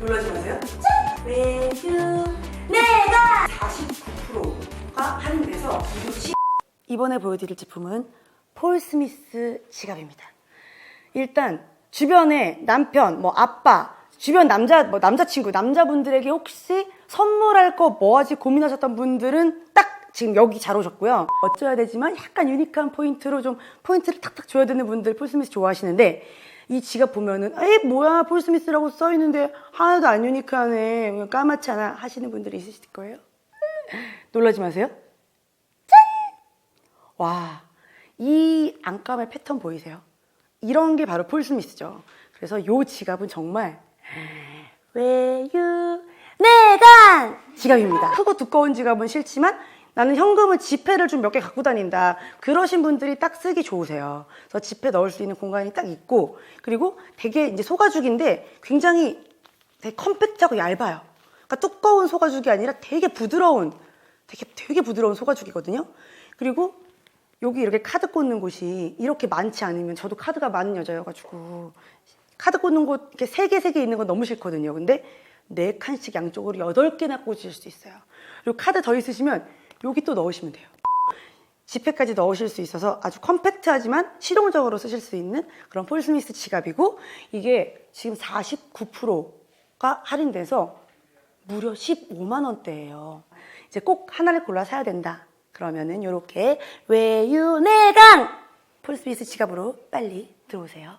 놀라지 마세요. 짠! 외유 내가 49%가 할인돼서 10 이번에 보여드릴 제품은 폴 스미스 지갑입니다. 일단 주변에 남편, 뭐 아빠, 주변 남자, 뭐 남자친구, 남자분들에게 혹시 선물할 거 뭐 하지 고민하셨던 분들은 딱 지금 여기 잘 오셨고요. 어쩌야 되지만 약간 유니크한 포인트로 좀 포인트를 탁탁 줘야 되는 분들 폴스미스 좋아하시는데 이 지갑 보면은 에 뭐야 폴 스미스라고 써 있는데 하나도 안 유니크하네 까맣지 않아 하시는 분들이 있으실 거예요. 놀라지 마세요. 와, 이 안감의 패턴 보이세요? 이런 게 바로 폴 스미스죠. 그래서 이 지갑은 정말 외유 내간 지갑입니다. 크고 두꺼운 지갑은 싫지만 나는 현금은 지폐를 좀 몇 개 갖고 다닌다. 그러신 분들이 딱 쓰기 좋으세요. 그래서 지폐 넣을 수 있는 공간이 딱 있고 그리고 되게 이제 소가죽인데 굉장히 되게 컴팩트하고 얇아요. 그러니까 두꺼운 소가죽이 아니라 되게 부드러운 되게 되게 부드러운 소가죽이거든요. 그리고 여기 이렇게 카드 꽂는 곳이 이렇게 많지 않으면 저도 카드가 많은 여자여가지고 카드 꽂는 곳 이렇게 세 개 세 개 있는 건 너무 싫거든요. 근데 네 칸씩 양쪽으로 여덟 개나 꽂으실 수 있어요. 그리고 카드 더 있으시면 여기 또 넣으시면 돼요. 지폐까지 넣으실 수 있어서 아주 컴팩트하지만 실용적으로 쓰실 수 있는 그런 폴스미스 지갑이고 이게 지금 49%가 할인돼서 무려 15만 원대예요. 이제 꼭 하나를 골라 사야 된다. 그러면은 이렇게 외유내강 폴스미스 지갑으로 빨리 들어오세요.